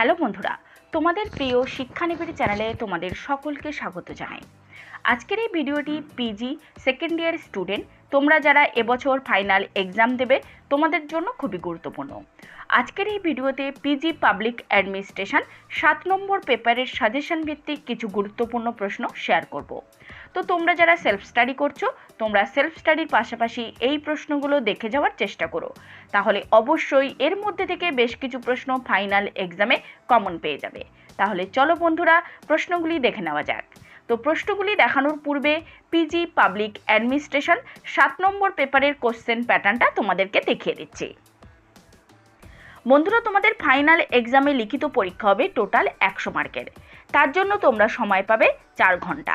Hello বন্ধুরা, তোমাদের প্রিয় শিক্ষানিবিড় চ্যানেলে তোমাদের সকলকে স্বাগত জানাই। আজকের এই ভিডিওটি পিজি সেকেন্ড ইয়ার স্টুডেন্ট তোমরা যারা এবছর ফাইনাল এক্সাম দেবে, তোমাদের জন্য খুবই গুরুত্বপূর্ণ। আজকের এই ভিডিওতে পিজি পাবলিক অ্যাডমিনিস্ট্রেশন সাত নম্বর পেপারের সাজেশন ভিত্তিক কিছু গুরুত্বপূর্ণ প্রশ্ন শেয়ার করব। তো তোমরা যারা সেলফ স্টাডি করছ, তোমরা সেলফ স্টাডির পাশাপাশি এই প্রশ্নগুলো দেখে যাওয়ার চেষ্টা করো। তাহলে অবশ্যই এর মধ্যে থেকে বেশ কিছু প্রশ্ন ফাইনাল এক্সামে কমন পেয়ে যাবে। তাহলে চলো বন্ধুরা, প্রশ্নগুলি দেখে নেওয়া যাক। তো প্রশ্নগুলি দেখানোর পূর্বে পিজি পাবলিক অ্যাডমিনিস্ট্রেশন সাত নম্বর পেপারের কোশ্চেন প্যাটার্নটা তোমাদেরকে দেখিয়ে দিচ্ছি। বন্ধুরা, তোমাদের ফাইনাল এক্সামে লিখিত পরীক্ষা হবে টোটাল একশো মার্কের তার জন্য তোমরা সময় পাবে চার ঘণ্টা।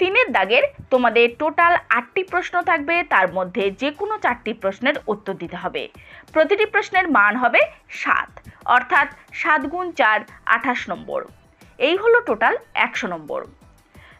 তিনের দাগের তোমাদের টোটাল আটটি প্রশ্ন থাকবে, তার মধ্যে যে কোনো চারটি প্রশ্নের উত্তর দিতে হবে। প্রতিটি প্রশ্নের মান হবে সাত, অর্থাৎ সাত গুণ চার, আঠাশ নম্বর। এই হলো টোটাল একশো নম্বর।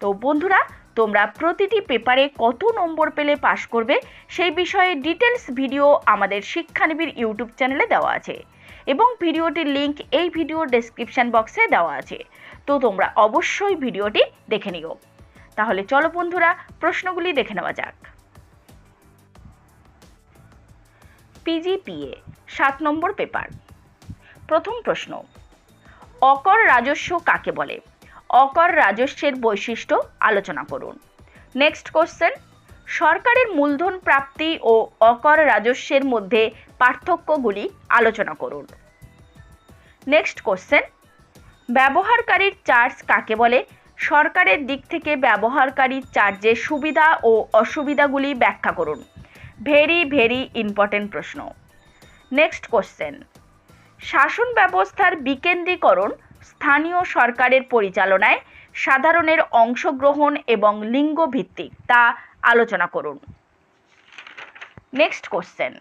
তো বন্ধুরা, তোমরা প্রতিটি পেপারে কত নম্বর পেলে পাশ করবে, সেই বিষয়ে ডিটেলস ভিডিও আমাদের শিক্ষানিবির ইউটিউব চ্যানেলে দেওয়া আছে। এবং ভিডিওটির লিংক এই ভিডিওর ডেসক্রিপশন বক্সে দেওয়া আছে। তো তোমরা অবশ্যই ভিডিওটি দেখে নিও। তাহলে চলো বন্ধুরা, প্রশ্নগুলি দেখে নেওয়া যাক। পিজিপিএ সাত নম্বর পেপার প্রথম প্রশ্ন, অকর রাজস্ব কাকে বলে? অকর রাজস্বের বৈশিষ্ট্য আলোচনা করুন। নেক্সট কোশ্চেন সরকারের মূলধন প্রাপ্তি ও অকর রাজস্বের মধ্যে পার্থক্যগুলি আলোচনা করুন। নেক্সট কোশ্চেন ব্যবহারকারীর চার্জ কাকে বলে? সরকারের দিক থেকে ব্যবহারকারীর চার্জের সুবিধা ও অসুবিধাগুলি ব্যাখ্যা করুন। ভেরি ভেরি ইম্পর্টেন্ট প্রশ্ন। Next question. শাসন ব্যবস্থার বিকেন্দ্রীকরণ স্থানীয় সরকারের পরিচালনায় সাধারণের অংশগ্রহণ এবং লিঙ্গ ভিত্তিক তা আলোচনা করুন। Next question.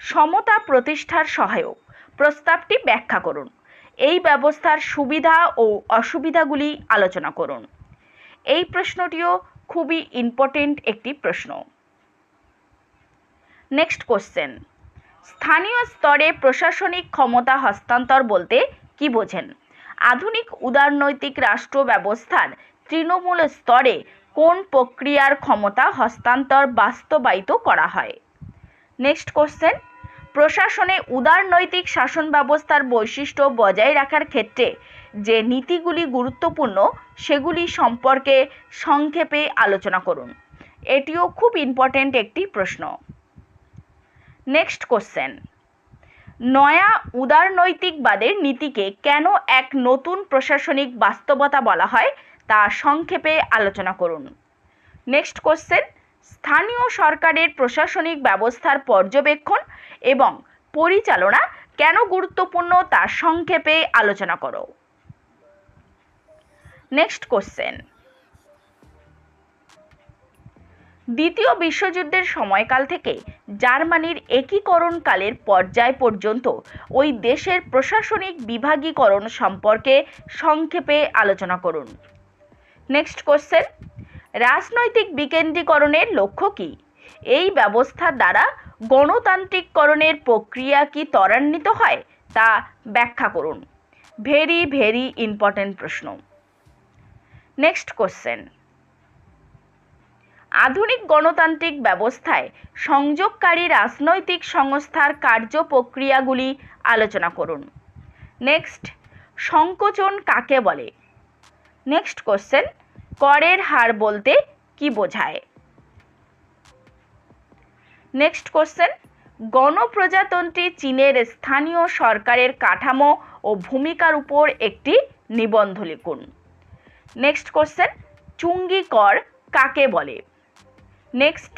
সমতা প্রতিষ্ঠার সহায়ক প্রস্তাবটি ব্যাখ্যা করুন। এই ব্যবস্থার সুবিধা ও অসুবিধাগুলি আলোচনা করুন। এই প্রশ্নটিও খুবই ইম্পর্টেন্ট একটি প্রশ্ন। নেক্সট কোশ্চেন স্থানীয় স্তরে প্রশাসনিক ক্ষমতা হস্তান্তর বলতে কি বোঝেন? আধুনিক উদারনৈতিক রাষ্ট্র ব্যবস্থার তৃণমূল স্তরে কোন প্রক্রিয়ার ক্ষমতা হস্তান্তর বাস্তবায়িত করা হয়? নেক্সট কোশ্চেন প্রশাসনে উদারনৈতিক শাসন ব্যবস্থার বৈশিষ্ট্য বজায় রাখার ক্ষেত্রে যে নীতিগুলি গুরুত্বপূর্ণ, সেগুলি সম্পর্কে সংক্ষেপে আলোচনা করুন। এটিও খুব ইম্পর্ট্যান্ট একটি প্রশ্ন। নেক্সট কোশ্চেন নয়া উদারনৈতিকবাদের নীতিকে কেন এক নতুন প্রশাসনিক বাস্তবতা বলা হয় তা সংক্ষেপে আলোচনা করুন। নেক্সট কোশ্চেন স্থানীয় সরকারের প্রশাসনিক ব্যবস্থার পর্যবেক্ষণ এবং পরিচালনা কেন গুরুত্বপূর্ণ তা সংক্ষেপে আলোচনা করো। নেক্সট কোশ্চেন দ্বিতীয় বিশ্বযুদ্ধের সময়কাল থেকে জার্মানির একীকরণকালের পর্যায় পর্যন্ত ওই দেশের প্রশাসনিক বিভাগীকরণ সম্পর্কে সংক্ষেপে আলোচনা করুন। নেক্সট কোশ্চেন রাজনৈতিক বিকেন্দ্রীকরণের লক্ষ্য কী? এই ব্যবস্থার দ্বারা গণতান্ত্রিককরণের প্রক্রিয়া কি ত্বরান্বিত হয়? তা ব্যাখ্যা করুন। ভেরি ভেরি ইম্পর্ট্যান্ট প্রশ্ন। Next question. আধুনিক গণতান্ত্রিক ব্যবস্থায় সংযোগকারী রাজনৈতিক সংস্থার কার্য প্রক্রিয়াগুলি আলোচনা করুন। নেক্সট, সংকোচন কাকে বলে? নেক্সট কোশ্চেন করের হার বলতে কি বোঝায়? নেক্সট কোশ্চেন গণপ্রজাতন্ত্রী চীনের স্থানীয় সরকারের কাঠামো ও ভূমিকার উপর একটি নিবন্ধ লিখুন। নেক্সট কোশ্চেন চুঙ্গি কর কাকে বলে? নেক্সট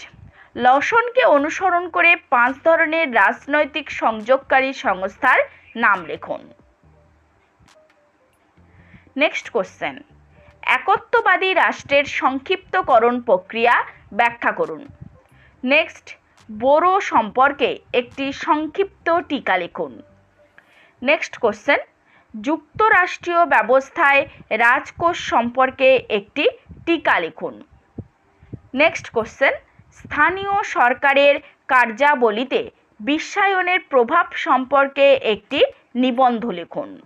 লসনকে অনুসরণ করে পাঁচ ধরনের রাজনৈতিক সংযোগকারী সংস্থার নাম লিখুন। নেক্সট কোশ্চেন একত্ববাদী রাষ্ট্রের সংক্ষিপ্তকরণ প্রক্রিয়া ব্যাখ্যা করুন। নেক্সট বোরো সম্পর্কে একটি সংক্ষিপ্ত টিকা লিখুন। নেক্সট কোশ্চেন যুক্তরাষ্ট্রীয় ব্যবস্থায় রাজকোষ সম্পর্কে একটি টিকা লিখুন। নেক্সট কোশ্চেন স্থানীয় সরকারের কার্যাবলীতে বিশ্বায়নের প্রভাব সম্পর্কে একটি নিবন্ধ লিখুন।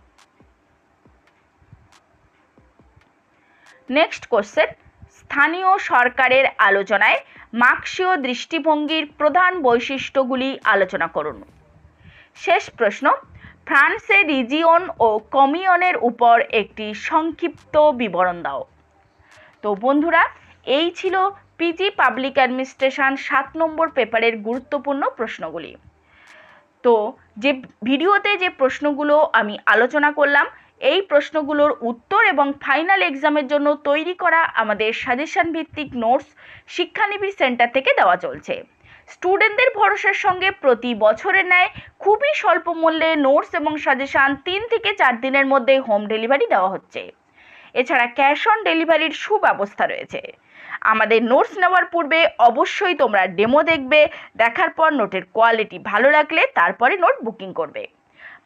নেক্সট কোশ্চেন স্থানীয় সরকারের আলোচনায় মার্ক্সীয় দৃষ্টিভঙ্গির প্রধান বৈশিষ্ট্যগুলি আলোচনা করুন। শেষ প্রশ্ন। ফ্রান্সে রিজিয়ন ও কমিয়নের উপর একটি সংক্ষিপ্ত বিবরণ দাও। তো বন্ধুরা, এই ছিল পিজি পাবলিক অ্যাডমিনিস্ট্রেশন সাত নম্বর পেপারের গুরুত্বপূর্ণ প্রশ্নগুলি। তো যে ভিডিওতে যে প্রশ্নগুলো আমি আলোচনা করলাম এই প্রশ্নগুলোর উত্তর এবং ফাইনাল এক্সামের জন্য তৈরি করা আমাদের সাজেশন ভিত্তিক নোটস শিক্ষানিবিড় সেন্টার থেকে দেওয়া চলছে। স্টুডেন্টদের ভরসার সঙ্গে প্রতি বছরের ন্যায় খুবই স্বল্প মূল্যে নোটস এবং সাজেশান তিন থেকে চার দিনের মধ্যে হোম ডেলিভারি দেওয়া হচ্ছে। এছাড়া ক্যাশ অন ডেলিভারির সুব্যবস্থা রয়েছে। আমাদের নোটস নেওয়ার পূর্বে অবশ্যই তোমরা ডেমো দেখবে, দেখার পর নোটের কোয়ালিটি ভালো লাগলে তারপরে নোট বুকিং করবে।